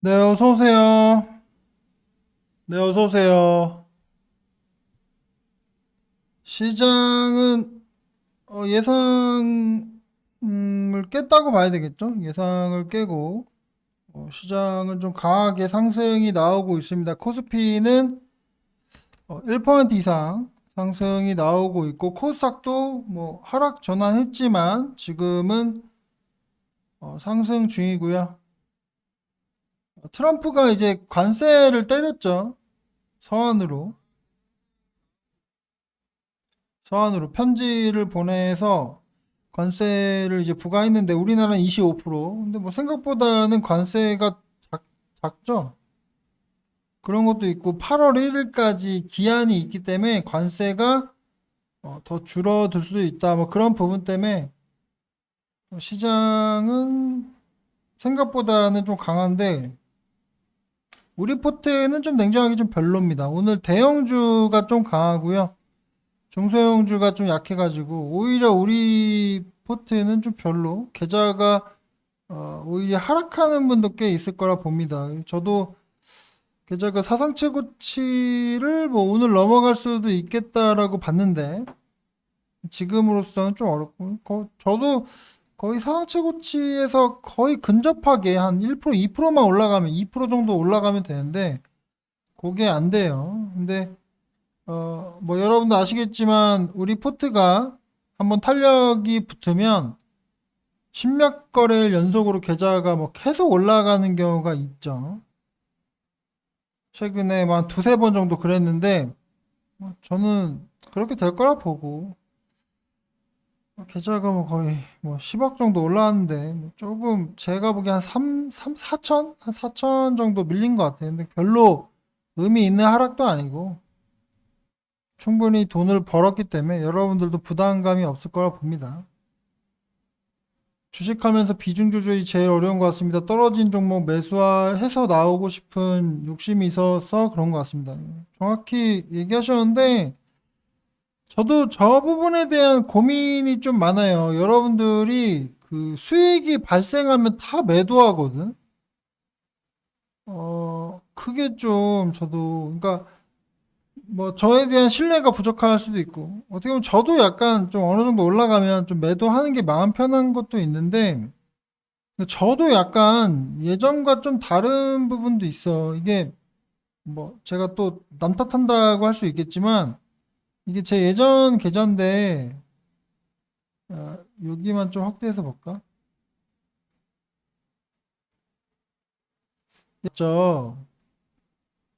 네, 어서 오세요. 네, 어서 오세요. 시장은 어, 예상을 깼다고 봐야 되겠죠? 예상을 깨고 어, 시장은 좀 강하게 상승이 나오고 있습니다. 코스피는 어, 1% 이상 상승이 나오고 있고 코스닥도 뭐 하락 전환했지만 지금은 어, 상승 중이고요. 트럼프가 이제 관세를 때렸죠. 서한으로. 서한으로 편지를 보내서 관세를 이제 부과했는데 우리나라는 25%. 근데 뭐 생각보다는 관세가 작, 작죠. 그런 것도 있고 8월 1일까지 기한이 있기 때문에 관세가 어, 더 줄어들 수도 있다. 뭐 그런 부분 때문에 시장은 생각보다는 좀 강한데 우리 포트는 좀 냉정하게 좀 별로입니다. 오늘 대형주가 좀 강하고요. 중소형주가 좀 약해가지고 오히려 우리 포트는 좀 별로. 계좌가 어, 오히려 하락하는 분도 꽤 있을 거라 봅니다. 저도 계좌가 사상 최고치를 뭐 오늘 넘어갈 수도 있겠다라고 봤는데 지금으로서는 좀 어렵고 거- 저도 거의 상하 최고치에서 거의 근접하게 한 1%, 2%만 올라가면 2% 정도 올라가면 되는데 그게 안 돼요. 근데 어, 뭐 여러분도 아시겠지만 우리 포트가 한번 탄력이 붙으면 십몇 거래일 연속으로 계좌가 뭐 계속 올라가는 경우가 있죠. 최근에 뭐 한 두세 번 정도 그랬는데 뭐 저는 그렇게 될 거라 보고 계좌가 뭐 거의 뭐 10억 정도 올라왔는데 뭐 조금 제가 보기에 한 3, 3, 4천? 한 4천 정도 밀린 것 같아요. 근데 별로 의미 있는 하락도 아니고 충분히 돈을 벌었기 때문에 여러분들도 부담감이 없을 거라 봅니다. 주식하면서 비중 조절이 제일 어려운 것 같습니다. 떨어진 종목 매수해서 나오고 싶은 욕심이 있어서 그런 것 같습니다. 정확히 얘기하셨는데 저도 저 부분에 대한 고민이 좀 많아요. 여러분들이 그 수익이 발생하면 다 매도하거든. 어, 그게 좀 저도, 그러니까 뭐 저에 대한 신뢰가 부족할 수도 있고, 어떻게 보면 저도 약간 좀 어느 정도 올라가면 좀 매도하는 게 마음 편한 것도 있는데, 저도 약간 예전과 좀 다른 부분도 있어. 이게 뭐 제가 또 남 탓한다고 할 수 있겠지만, 이게 제 예전 계좌인데 아, 여기만 좀 확대해서 볼까? 있죠.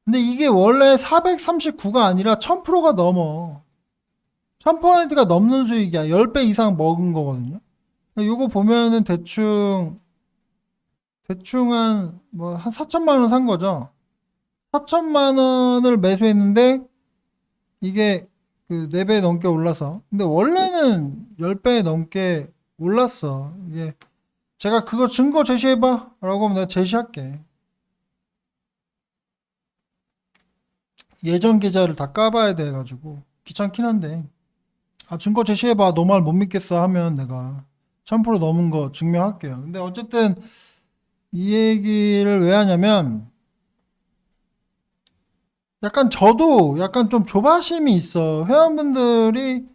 근데 이게 원래 439가 아니라 1000%가 넘어. 1000%가 넘는 수익이야. 10배 이상 먹은 거거든요. 요거 보면은 대충 대충 한 뭐 한 4천만 원 산 거죠. 4천만 원을 매수했는데 이게 그 4배 넘게 올라서. 근데 원래는 10배 넘게 올랐어. 이게 제가 그거 증거 제시해봐. 라고 하면 내가 제시할게. 예전 계좌를 다 까봐야 돼가지고. 귀찮긴 한데. 아, 증거 제시해봐. 너 말 못 믿겠어. 하면 내가 1000% 넘은 거 증명할게요. 근데 어쨌든 이 얘기를 왜 하냐면 약간 저도 약간 좀 조바심이 있어. 회원분들이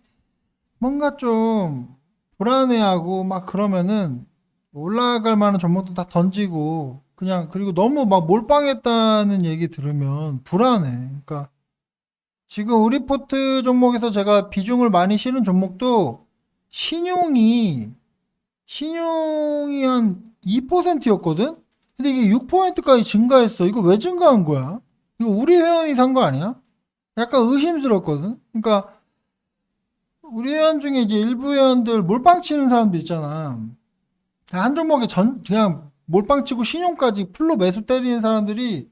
뭔가 좀 불안해하고 막 그러면은 올라갈 만한 종목도 다 던지고 그냥 그리고 너무 막 몰빵했다는 얘기 들으면 불안해. 그러니까 지금 우리 포트 종목에서 제가 비중을 많이 실은 종목도 신용이 신용이 한 2%였거든? 근데 이게 6%까지 증가했어. 이거 왜 증가한 거야? 이거 우리 회원이 산 거 아니야? 약간 의심스럽거든. 그러니까 우리 회원 중에 이제 일부 회원들 몰빵 치는 사람도 있잖아. 한 종목에 전 그냥 몰빵 치고 신용까지 풀로 매수 때리는 사람들이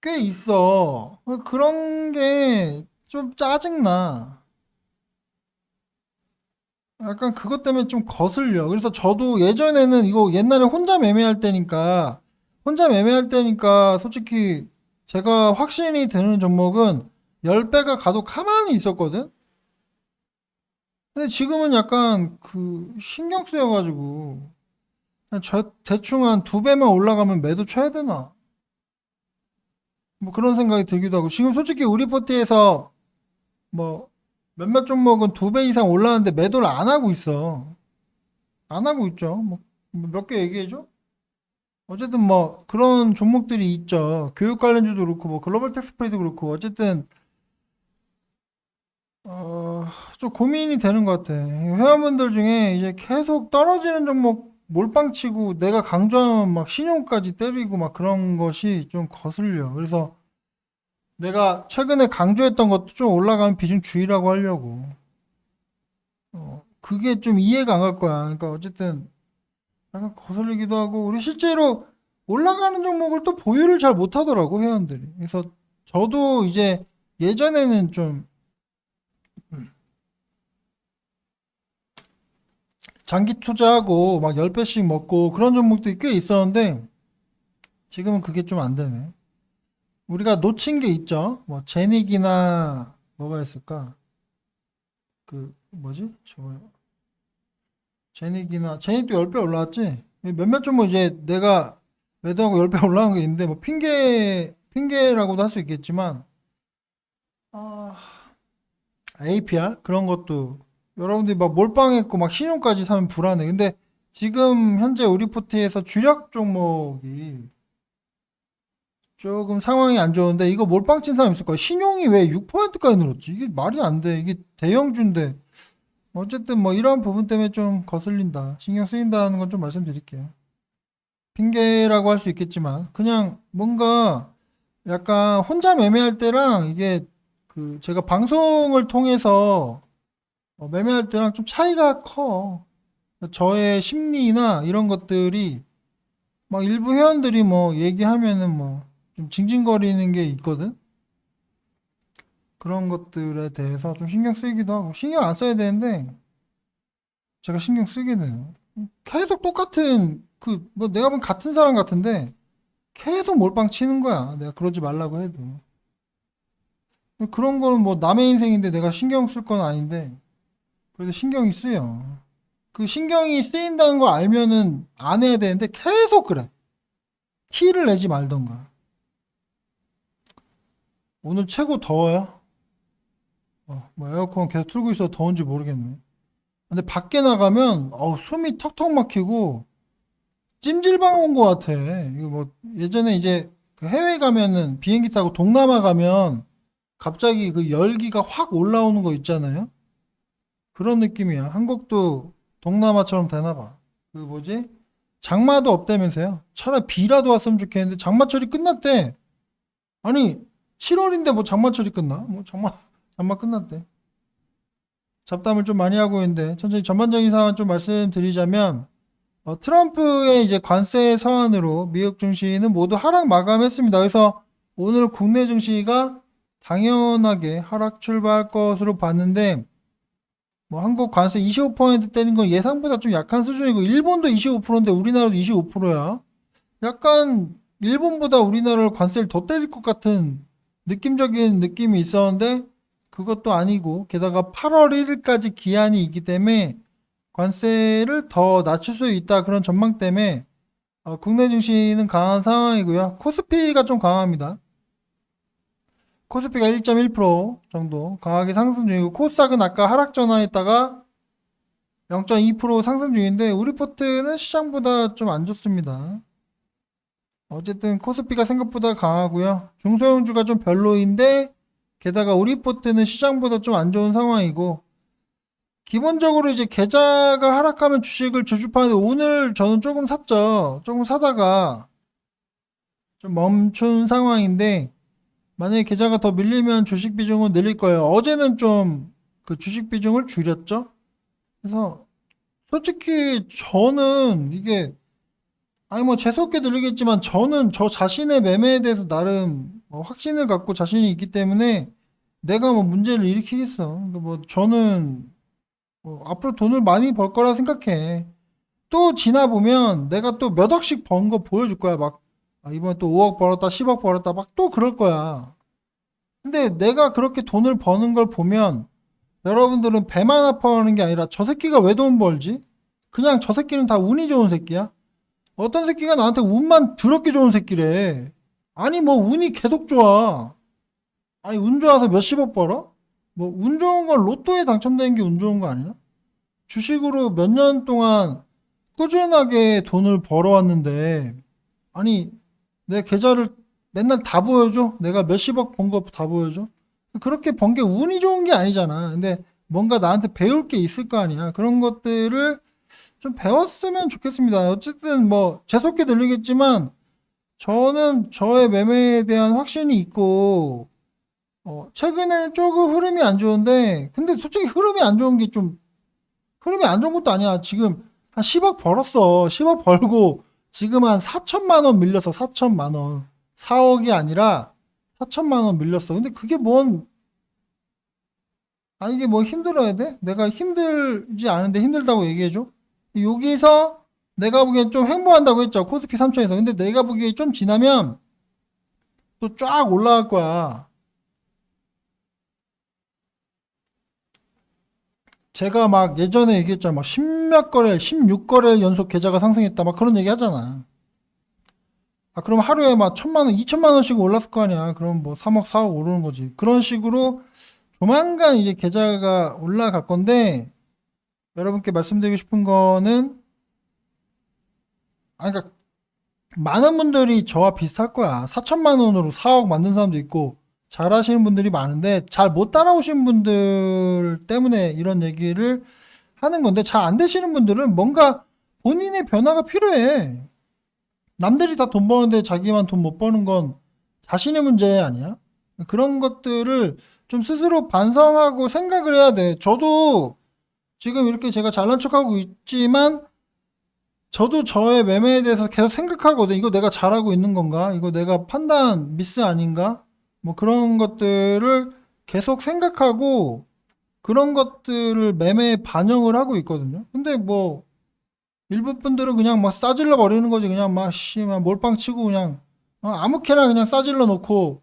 꽤 있어. 그런 게 좀 짜증나. 약간 그것 때문에 좀 거슬려. 그래서 저도 예전에는 이거 옛날에 혼자 매매할 때니까 혼자 매매할 때니까 솔직히 제가 확신이 드는 종목은 10배가 가도 가만히 있었거든? 근데 지금은 약간 그 신경 쓰여가지고 저 대충 한 두 배만 올라가면 매도 쳐야 되나? 뭐 그런 생각이 들기도 하고 지금 솔직히 우리 포트에서 뭐 몇몇 종목은 두 배 이상 올라왔는데 매도를 안 하고 있어. 안 하고 있죠. 뭐 몇 개 얘기해줘? 어쨌든 뭐 그런 종목들이 있죠. 교육 관련주도 그렇고 뭐 글로벌 텍스프리도 그렇고 어쨌든 어, 좀 고민이 되는 것 같아. 회원분들 중에 이제 계속 떨어지는 종목 몰빵 치고 내가 강조하면 막 신용까지 때리고 막 그런 것이 좀 거슬려. 그래서 내가 최근에 강조했던 것도 좀 올라가면 비중 줄이라고 하려고. 어, 그게 좀 이해가 안 갈 거야. 그러니까 어쨌든 약간 거슬리기도 하고 우리 실제로 올라가는 종목을 또 보유를 잘 못하더라고 회원들이. 그래서 저도 이제 예전에는 좀 장기 투자하고 막 10배씩 먹고 그런 종목들이 꽤 있었는데 지금은 그게 좀 안 되네. 우리가 놓친 게 있죠. 뭐 제닉이나 뭐가 있을까? 그 뭐지? 저거 제닉이나 제닉도 10배 올라왔지? 몇몇 종목 이제 내가 매도하고 10배 올라간 게 있는데 뭐 핑계 핑계라고도 할 수 있겠지만 아 APR 그런 것도 여러분들이 막 몰빵했고 막 신용까지 사면 불안해. 근데 지금 현재 우리 포트에서 주력 종목이 조금 상황이 안 좋은데 이거 몰빵 친 사람 있을 거야. 신용이 왜 6%까지 늘었지? 이게 말이 안 돼. 이게 대형주인데 어쨌든 뭐 이런 부분 때문에 좀 거슬린다. 신경 쓰인다는 건 좀 말씀드릴게요. 핑계라고 할 수 있겠지만 그냥 뭔가 약간 혼자 매매할 때랑 이게 그 제가 방송을 통해서 어, 매매할 때랑 좀 차이가 커. 저의 심리나 이런 것들이 막 일부 회원들이 뭐 얘기하면은 뭐 좀 징징거리는 게 있거든. 그런 것들에 대해서 좀 신경 쓰이기도 하고 신경 안 써야 되는데 제가 신경 쓰게 되네. 계속 똑같은 그 뭐 내가 보면 같은 사람 같은데 계속 몰빵 치는 거야. 내가 그러지 말라고 해도. 그런 거는 뭐 남의 인생인데 내가 신경 쓸 건 아닌데 그래도 신경이 쓰여. 그 신경이 쓰인다는 걸 알면은 안 해야 되는데 계속 그래. 티를 내지 말던가. 오늘 최고 더워요? 어, 뭐 에어컨 계속 틀고 있어 더운지 모르겠네. 근데 밖에 나가면 어우, 숨이 턱턱 막히고 찜질방 온 것 같아. 이거 뭐 예전에 이제 그 해외 가면은 비행기 타고 동남아 가면 갑자기 그 열기가 확 올라오는 거 있잖아요. 그런 느낌이야. 한국도 동남아처럼 되나 봐. 그 뭐지? 장마도 없다면서요. 차라리 비라도 왔으면 좋겠는데 장마철이 끝났대. 아니 7월인데 뭐 장마철이 끝나? 뭐 장마 장마 끝났대. 잡담을 좀 많이 하고 있는데 천천히 전반적인 상황 좀 말씀드리자면 어, 트럼프의 이제 관세 서한으로 미국 증시는 모두 하락 마감했습니다. 그래서 오늘 국내 증시가 당연하게 하락 출발할 것으로 봤는데 뭐 한국 관세 25% 때린 건 예상보다 좀 약한 수준이고 일본도 25%인데 우리나라도 25%야. 약간 일본보다 우리나라를 관세를 더 때릴 것 같은 느낌적인 느낌이 있었는데 그것도 아니고 게다가 8월 1일까지 기한이 있기 때문에 관세를 더 낮출 수 있다 그런 전망 때문에 어, 국내 증시는 강한 상황이고요. 코스피가 좀 강합니다. 코스피가 1.1% 정도 강하게 상승 중이고 코스닥은 아까 하락 전환했다가 0.2% 상승 중인데 우리 포트는 시장보다 좀 안 좋습니다. 어쨌든 코스피가 생각보다 강하고요. 중소형주가 좀 별로인데 게다가 우리 포트는 시장보다 좀 안 좋은 상황이고 기본적으로 이제 계좌가 하락하면 주식을 주주파는데 오늘 저는 조금 샀죠. 조금 사다가 좀 멈춘 상황인데 만약에 계좌가 더 밀리면 주식 비중은 늘릴 거예요. 어제는 좀 그 주식 비중을 줄였죠. 그래서 솔직히 저는 이게 아니 뭐 재수없게 들리겠지만 저는 저 자신의 매매에 대해서 나름 뭐 확신을 갖고 자신이 있기 때문에 내가 뭐 문제를 일으키겠어. 그러니까 뭐 저는 뭐 앞으로 돈을 많이 벌 거라 생각해. 또 지나 보면 내가 또 몇 억씩 번 거 보여줄 거야. 막 아, 이번에 또 5억 벌었다, 10억 벌었다, 막 또 그럴 거야. 근데 내가 그렇게 돈을 버는 걸 보면 여러분들은 배만 아파하는 게 아니라 저 새끼가 왜 돈 벌지? 그냥 저 새끼는 다 운이 좋은 새끼야. 어떤 새끼가 나한테 운만 더럽게 좋은 새끼래. 아니 뭐 운이 계속 좋아. 아니 운 좋아서 몇십억 벌어? 뭐 운 좋은 건 로또에 당첨된 게 운 좋은 거 아니야? 주식으로 몇 년 동안 꾸준하게 돈을 벌어왔는데 아니 내 계좌를 맨날 다 보여줘? 내가 몇십억 번 거 다 보여줘? 그렇게 번 게 운이 좋은 게 아니잖아. 근데 뭔가 나한테 배울 게 있을 거 아니야. 그런 것들을 좀 배웠으면 좋겠습니다. 어쨌든 뭐 재수없게 들리겠지만 저는 저의 매매에 대한 확신이 있고 어, 최근에 조금 흐름이 안 좋은데 근데 솔직히 흐름이 안 좋은 게 좀 흐름이 안 좋은 것도 아니야. 지금 한 10억 벌었어. 10억 벌고 지금 한 4천만 원 밀렸어. 4천만 원. 4억이 아니라 4천만 원 밀렸어. 근데 그게 뭔 아, 이게 뭐 힘들어야 돼? 내가 힘들지 않은데 힘들다고 얘기해줘? 여기서 내가 보기엔 좀 횡보한다고 했죠. 코스피 3천에서. 근데 내가 보기에 좀 지나면 또 쫙 올라갈 거야. 제가 막 예전에 얘기했잖아. 막 10몇 거래, 16거래 연속 계좌가 상승했다. 막 그런 얘기 하잖아. 아, 그럼 하루에 막 천만 원, 이천만 원씩 올랐을 거 아니야. 그럼 뭐 3억, 4억 오르는 거지. 그런 식으로 조만간 이제 계좌가 올라갈 건데, 여러분께 말씀드리고 싶은 거는, 아, 그러니까, 많은 분들이 저와 비슷할 거야. 4천만 원으로 4억 만든 사람도 있고, 잘 하시는 분들이 많은데, 잘 못 따라오신 분들 때문에 이런 얘기를 하는 건데, 잘 안 되시는 분들은 뭔가 본인의 변화가 필요해. 남들이 다 돈 버는데 자기만 돈 못 버는 건 자신의 문제 아니야? 그런 것들을 좀 스스로 반성하고 생각을 해야 돼. 저도 지금 이렇게 제가 잘난 척하고 있지만 저도 저의 매매에 대해서 계속 생각하거든. 이거 내가 잘하고 있는 건가? 이거 내가 판단 미스 아닌가? 뭐 그런 것들을 계속 생각하고 그런 것들을 매매에 반영을 하고 있거든요. 근데 뭐 일부 분들은 그냥 막 싸질러 버리는 거지. 그냥 막, 씨, 막 몰빵 치고 그냥, 어, 아무렇게나 그냥 싸질러 놓고,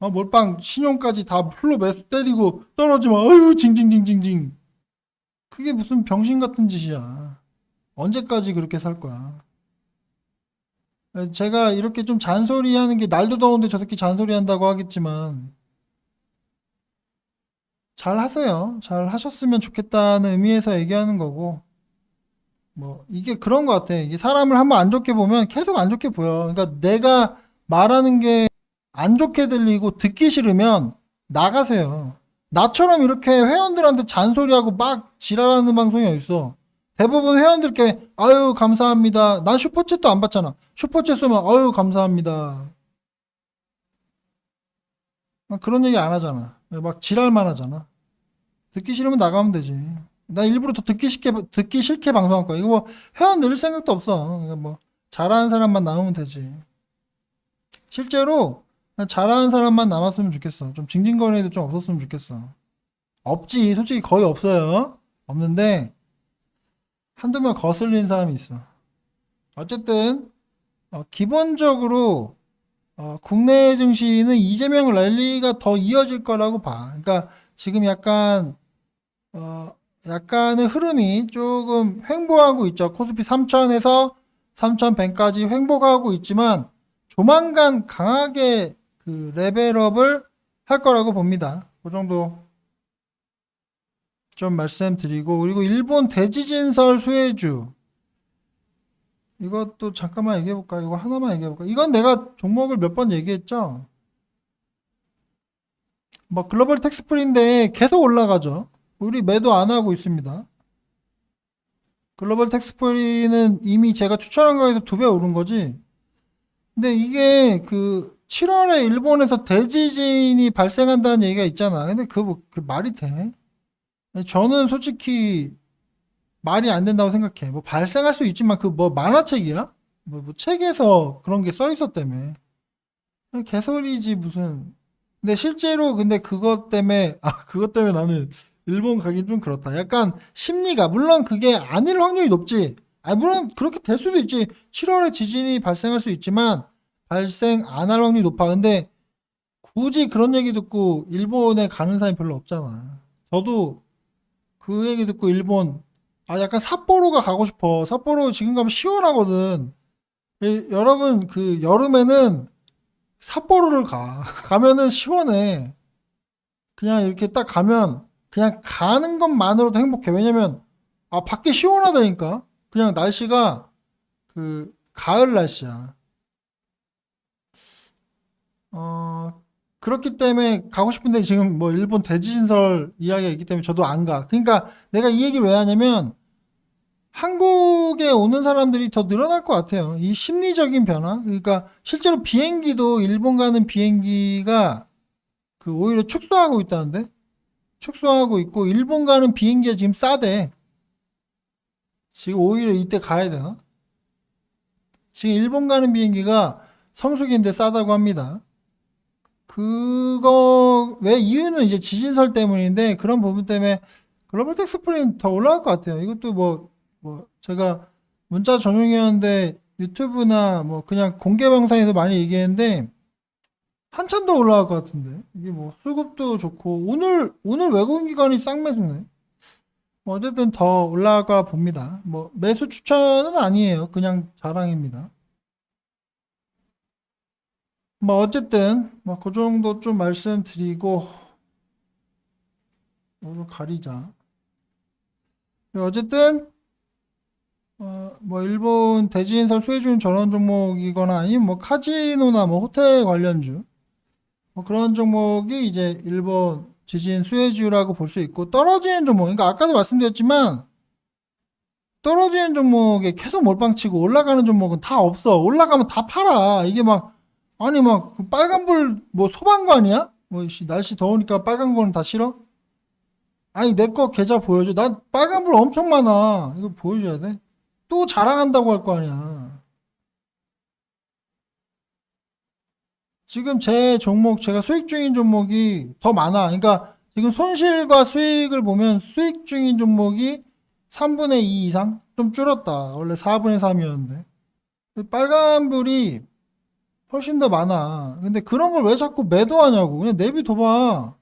어, 몰빵 신용까지 다 풀로 매수 때리고 떨어지면, 어휴, 징징징징징. 그게 무슨 병신 같은 짓이야. 언제까지 그렇게 살 거야. 에, 제가 이렇게 좀 잔소리 하는 게 날도 더운데 저 새끼 잔소리 한다고 하겠지만, 잘 하세요. 잘 하셨으면 좋겠다는 의미에서 얘기하는 거고, 뭐 이게 그런 것 같아. 이게 사람을 한번 안 좋게 보면 계속 안 좋게 보여. 그러니까 내가 말하는 게 안 좋게 들리고 듣기 싫으면 나가세요. 나처럼 이렇게 회원들한테 잔소리하고 막 지랄하는 방송이 어딨어. 대부분 회원들께 아유 감사합니다. 난 슈퍼챗도 안 받잖아. 슈퍼챗 쏘면 아유 감사합니다. 막 그런 얘기 안 하잖아. 막 지랄만 하잖아. 듣기 싫으면 나가면 되지. 나 일부러 더 듣기 싫게 듣기 싫게 방송할 거야. 이거 뭐 회원 늘 생각도 없어. 그러니까 뭐 잘하는 사람만 나오면 되지. 실제로 잘하는 사람만 남았으면 좋겠어. 좀 징징거리는 애들 좀 없었으면 좋겠어. 없지. 솔직히 거의 없어요. 없는데 한두 명 거슬리는 사람이 있어. 어쨌든 어, 기본적으로 어, 국내 증시는 이재명 랠리가 더 이어질 거라고 봐. 그러니까 지금 약간 어, 약간의 흐름이 조금 횡보하고 있죠. 코스피 3000에서 3100까지 횡보하고 있지만 조만간 강하게 그 레벨업을 할 거라고 봅니다. 그 정도 좀 말씀드리고 그리고 일본 대지진설 수혜주 이것도 잠깐만 얘기해 볼까? 이거 하나만 얘기해 볼까? 이건 내가 종목을 몇 번 얘기했죠. 뭐 글로벌 텍스프리인데 계속 올라가죠. 우리 매도 안 하고 있습니다. 글로벌 텍스프리는 이미 제가 추천한 거에서 두 배 오른 거지. 근데 이게 그 7월에 일본에서 대지진이 발생한다는 얘기가 있잖아. 근데 그, 뭐- 그 말이 돼? 저는 솔직히 말이 안 된다고 생각해. 뭐 발생할 수 있지만 그 뭐 만화책이야? 뭐, 뭐 책에서 그런 게 써 있었다며. 개소리지 무슨. 근데 실제로 근데 그것 때문에 아 그것 때문에 나는 일본 가긴 좀 그렇다. 약간 심리가 물론 그게 아닐 확률이 높지. 아 물론 그렇게 될 수도 있지. 7월에 지진이 발생할 수 있지만 발생 안 할 확률이 높아. 근데 굳이 그런 얘기 듣고 일본에 가는 사람이 별로 없잖아. 저도 그 얘기 듣고 일본 아 약간 삿포로가 가고 싶어. 삿포로 지금 가면 시원하거든. 예, 여러분 그 여름에는 삿포로를 가. 가면은 시원해. 그냥 이렇게 딱 가면 그냥 가는 것만으로도 행복해. 왜냐면 아 밖에 시원하다니까. 그냥 날씨가 그 가을 날씨야. 어 그렇기 때문에 가고 싶은데 지금 뭐 일본 대지진설 이야기가 있기 때문에 저도 안 가. 그러니까 내가 이 얘기를 왜 하냐면 한국에 오는 사람들이 더 늘어날 것 같아요. 이 심리적인 변화. 그러니까 실제로 비행기도 일본 가는 비행기가 그 오히려 축소하고 있다는데 축소하고 있고 일본 가는 비행기가 지금 싸대. 지금 오히려 이때 가야 되나? 지금 일본 가는 비행기가 성수기인데 싸다고 합니다. 그거 왜 이유는 이제 지진설 때문인데 그런 부분 때문에 글로벌 텍스프린 더 올라갈 것 같아요. 이것도 뭐뭐 제가 문자 전용이었는데 유튜브나 뭐 그냥 공개 방송에서 많이 얘기했는데 한참 더 올라갈 것 같은데 이게 뭐 수급도 좋고 오늘 오늘 외국인 기관이 쌍매수네. 뭐 어쨌든 더 올라갈 거라 봅니다. 뭐 매수 추천은 아니에요. 그냥 자랑입니다. 뭐 어쨌든 뭐 그 정도 좀 말씀드리고 오늘 가리자. 어쨌든 어, 뭐 일본 대지인설 수혜주인 전원 종목이거나 아니면 뭐 카지노나 뭐 호텔 관련주 뭐 그런 종목이 이제 일본 지진 수혜주라고 볼 수 있고 떨어지는 종목 그러니까 아까도 말씀드렸지만 떨어지는 종목에 계속 몰빵치고 올라가는 종목은 다 없어 올라가면 다 팔아 이게 막 아니 막그 빨간불 뭐 소방관이야? 뭐 씨, 날씨 더우니까 빨간 거는 다 싫어? 아니 내 거 계좌 보여줘 난 빨간불 엄청 많아 이거 보여줘야 돼 또 자랑한다고 할 거 아니야. 지금 제 종목, 제가 수익 중인 종목이 더 많아. 그러니까 지금 손실과 수익을 보면 수익 중인 종목이 3분의 2 이상? 좀 줄었다. 원래 4분의 3이었는데. 빨간불이 훨씬 더 많아. 근데 그런 걸 왜 자꾸 매도하냐고. 그냥 내비둬봐.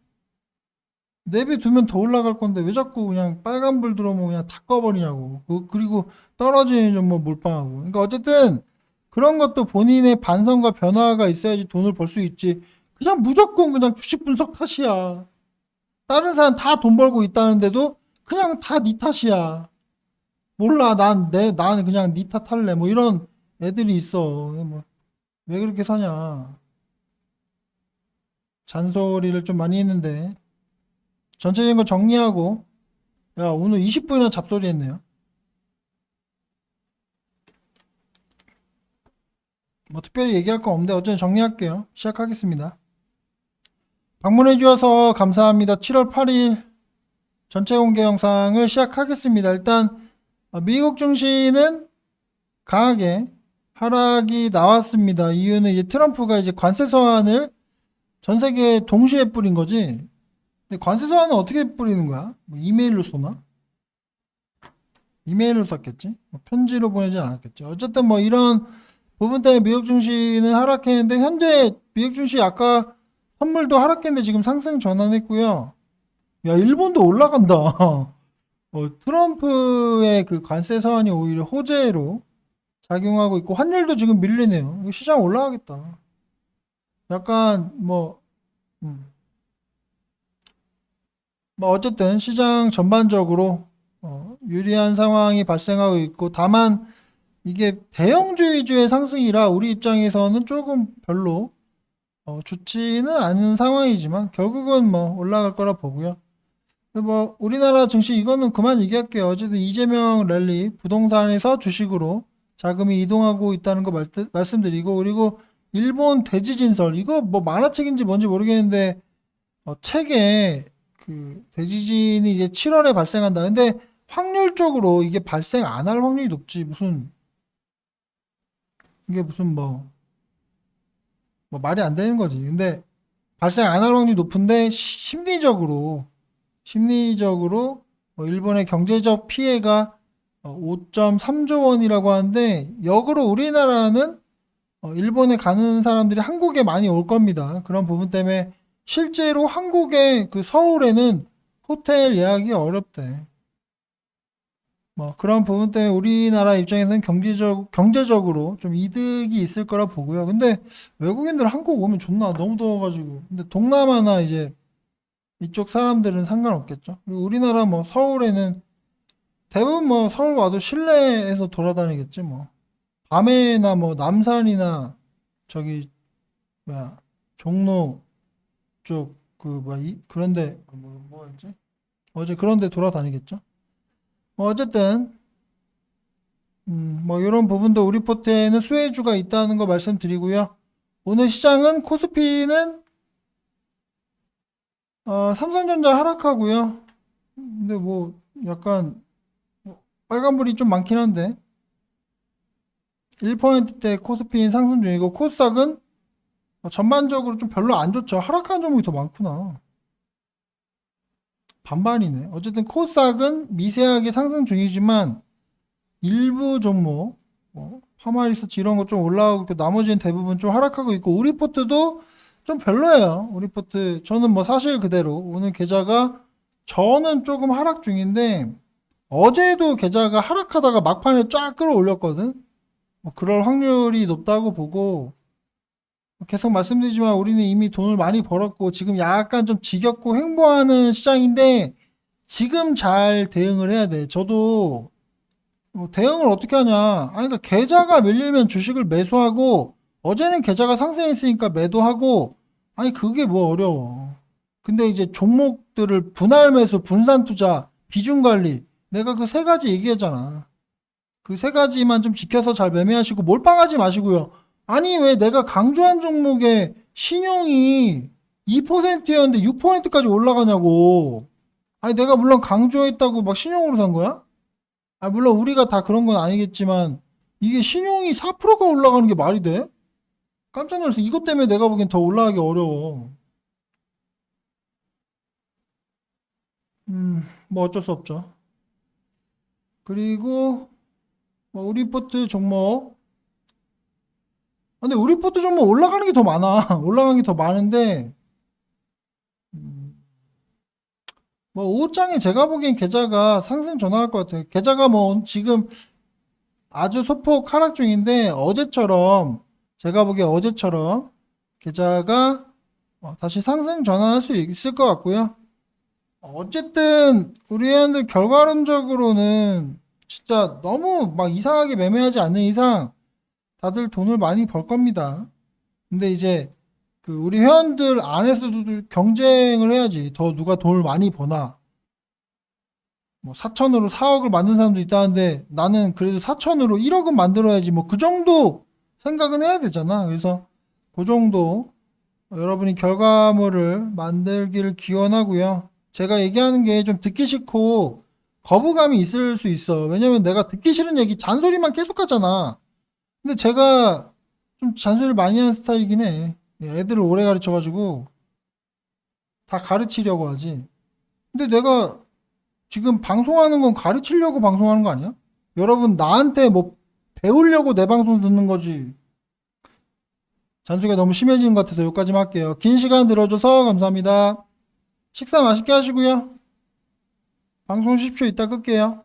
내비두면 더 올라갈 건데 왜 자꾸 그냥 빨간불 들어오면 그냥 다 꺼버리냐고. 그- 그리고 떨어지는 좀뭐 몰빵하고. 그러니까 어쨌든 그런 것도 본인의 반성과 변화가 있어야지 돈을 벌 수 있지. 그냥 무조건 그냥 주식 분석 탓이야. 다른 사람 다 돈 벌고 있다는데도 그냥 다 네 탓이야. 몰라. 난 내, 나는 그냥 네 탓할래. 뭐 이런 애들이 있어. 뭐, 왜 그렇게 사냐. 잔소리를 좀 많이 했는데. 전체적인 거 정리하고. 야, 오늘 20분이나 잡소리 했네요. 뭐 특별히 얘기할 건 없는데 어쨌든 정리할게요. 시작하겠습니다. 방문해 주셔서 감사합니다. 7월 8일 전체 공개 영상을 시작하겠습니다. 일단 어, 미국 증시는 강하게 하락이 나왔습니다. 이유는 이제 트럼프가 이제 관세 서한을 전 세계에 동시에 뿌린 거지. 근데 관세 서한은 어떻게 뿌리는 거야? 뭐 이메일로 쏘나? 이메일로 썼겠지? 뭐 편지로 보내지 않았겠지? 어쨌든 뭐 이런 부분 때문에 미국 증시는 하락했는데 현재 미국 증시 아까 선물도 하락했는데 지금 상승 전환했고요. 야 일본도 올라간다. 어, 트럼프의 그 관세 서한이 오히려 호재로 작용하고 있고 환율도 지금 밀리네요. 시장 올라가겠다. 약간 뭐, 음. 뭐 어쨌든 시장 전반적으로 어, 유리한 상황이 발생하고 있고 다만 이게 대형주의주의 상승이라 우리 입장에서는 조금 별로 어, 좋지는 않은 상황이지만 결국은 뭐 올라갈 거라 보고요. 뭐 우리나라 증시 이거는 그만 얘기할게요. 어쨌든 이재명 랠리 부동산에서 주식으로 자금이 이동하고 있다는 거 말, 말씀드리고 그리고 일본 대지진설 이거 뭐 만화책인지 뭔지 모르겠는데 어, 책에 그 대지진이 이제 7월에 발생한다. 근데 확률적으로 이게 발생 안 할 확률이 높지 무슨 이게 무슨 뭐, 뭐 말이 안 되는 거지. 근데 발생 안 할 확률이 높은데 시- 심리적으로 심리적으로 뭐 일본의 경제적 피해가 5.3조 원이라고 하는데 역으로 우리나라는 어, 일본에 가는 사람들이 한국에 많이 올 겁니다. 그런 부분 때문에 실제로 한국의 그 서울에는 호텔 예약이 어렵대. 뭐 그런 부분 때문에 우리나라 입장에서는 경제적 경제적으로 좀 이득이 있을 거라 보고요. 근데 외국인들 한국 오면 존나 너무 더워가지고 근데 동남아나 이제 이쪽 사람들은 상관없겠죠. 그리고 우리나라 뭐 서울에는 대부분 뭐 서울 와도 실내에서 돌아다니겠지 뭐 밤에나 뭐 남산이나 저기 뭐야 종로 쪽 그 뭐야 이 그런데 뭐 뭐였지 어제 그런데 돌아다니겠죠. 뭐 어쨌든 음, 뭐 이런 부분도 우리 포트에는 수혜주가 있다는 거 말씀드리고요. 오늘 시장은 코스피는 어, 삼성전자 하락하고요. 근데 뭐 약간 뭐 빨간불이 좀 많긴 한데 1%대 코스피인 상승 중이고 코스닥은 어, 전반적으로 좀 별로 안 좋죠. 하락한 종목이 더 많구나. 반반이네. 어쨌든 코스닥은 미세하게 상승 중이지만 일부 종목, 뭐 파마리서치 이런 거 좀 올라가고 있고 나머지는 대부분 좀 하락하고 있고 우리포트도 좀 별로예요. 우리포트 저는 뭐 사실 그대로 오늘 계좌가 저는 조금 하락 중인데 어제도 계좌가 하락하다가 막판에 쫙 끌어올렸거든. 뭐 그럴 확률이 높다고 보고 계속 말씀드리지만 우리는 이미 돈을 많이 벌었고 지금 약간 좀 지겹고 횡보하는 시장인데 지금 잘 대응을 해야 돼. 저도 뭐 대응을 어떻게 하냐? 아니 그러니까 계좌가 밀리면 주식을 매수하고 어제는 계좌가 상승했으니까 매도하고 아니 그게 뭐 어려워. 근데 이제 종목들을 분할 매수, 분산 투자, 비중 관리 내가 그 세 가지 얘기했잖아. 그 세 가지만 좀 지켜서 잘 매매하시고 몰빵하지 마시고요. 아니 왜 내가 강조한 종목의 신용이 2%였는데 6%까지 올라가냐고. 아니 내가 물론 강조했다고 막 신용으로 산 거야? 아 물론 우리가 다 그런 건 아니겠지만 이게 신용이 4%가 올라가는 게 말이 돼? 깜짝 놀라서 이것 때문에 내가 보기엔 더 올라가기 어려워. 음, 뭐 어쩔 수 없죠. 그리고 뭐 우리 포트 종목 아, 근데 우리 포트 종목 올라가는 게 더 많아. 올라가는 게 더 많은데 음, 뭐 오장에 제가 보기엔 계좌가 상승 전환할 것 같아요. 계좌가 뭐 지금 아주 소폭 하락 중인데 어제처럼 제가 보기에 어제처럼 계좌가 어, 다시 상승 전환할 수 있을 것 같고요. 어쨌든 우리 회원들 결과론적으로는 진짜 너무 막 이상하게 매매하지 않는 이상 다들 돈을 많이 벌 겁니다. 근데 이제 그 우리 회원들 안에서도 경쟁을 해야지. 더 누가 돈을 많이 버나. 뭐 4천으로 4억을 만든 사람도 있다는데 나는 그래도 4천으로 1억은 만들어야지. 뭐 그 정도 생각은 해야 되잖아. 그래서 그 정도 여러분이 결과물을 만들기를 기원하고요. 제가 얘기하는 게 좀 듣기 싫고 거부감이 있을 수 있어. 왜냐면 내가 듣기 싫은 얘기 잔소리만 계속 하잖아. 근데 제가 좀 잔소리를 많이 하는 스타일이긴 해. 애들을 오래 가르쳐가지고 다 가르치려고 하지. 근데 내가 지금 방송하는 건 가르치려고 방송하는 거 아니야? 여러분 나한테 뭐 배우려고 내 방송 듣는 거지. 잔소리가 너무 심해지는 것 같아서 여기까지만 할게요. 긴 시간 들어줘서 감사합니다. 식사 맛있게 하시고요. 방송 10초 이따 끌게요.